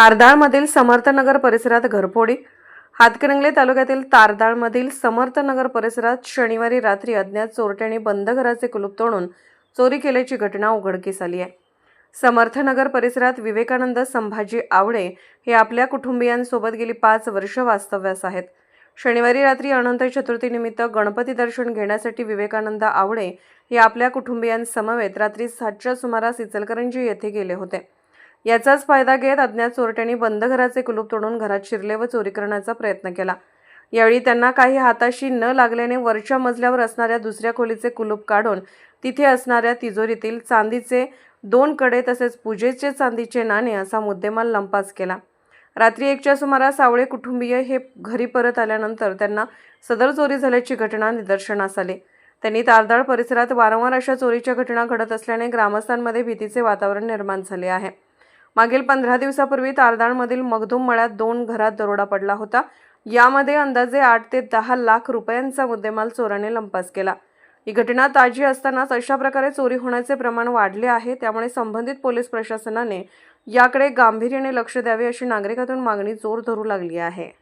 तारदाळमधील समर्थनगर परिसरात घरफोडी. हातकणंगले तालुक्यातील तारदाळमधील समर्थनगर परिसरात शनिवारी रात्री अज्ञात चोरट्यांनी बंद घराचे कुलूप तोडून चोरी केल्याची घटना उघडकीस आली आहे. समर्थनगर परिसरात विवेकानंद संभाजी आवडे हे आपल्या कुटुंबियांसोबत गेली पाच वर्ष वास्तव्यास आहेत. शनिवारी रात्री अनंत चतुर्थीनिमित्त गणपती दर्शन घेण्यासाठी विवेकानंद आवडे हे आपल्या कुटुंबियांसमवेत रात्री सातच्या सुमारास इचलकरंजी येथे गेले होते. याचाच फायदा घेत अज्ञात चोरट्यांनी बंद घराचे कुलूप तोडून घरात शिरले व चोरी करण्याचा प्रयत्न केला. यावेळी त्यांना काही हाताशी न लागल्याने वरच्या मजल्यावर असणाऱ्या दुसऱ्या खोलीचे कुलूप काढून तिथे असणाऱ्या तिजोरीतील चांदीचे दोन कडे तसेच पूजेचे चांदीचे नाणे असा मुद्देमाल लंपास केला. रात्री एकच्या सुमारास सावळे कुटुंबीय हे घरी परत आल्यानंतर त्यांना सदर चोरी झाल्याची घटना निदर्शनास आली. त्यांनी तारदाळ परिसरात वारंवार अशा चोरीच्या घटना घडत असल्याने ग्रामस्थांमध्ये भीतीचे वातावरण निर्माण झाले आहे. मागील पंधरा दिवसापूर्वी तारदाणमधील मगधूम मळ्यात दोन घरात दरोडा पडला होता. यामध्ये अंदाजे आठ ते दहा लाख रुपयांचा मुद्देमाल चोराने लंपास केला. ही घटना ताजी असतानाच अशा प्रकारे चोरी होण्याचे प्रमाण वाढले आहे. त्यामुळे संबंधित पोलीस प्रशासनाने याकडे गांभीर्याने लक्ष द्यावे अशी नागरिकातून मागणी जोर धरू लागली आहे.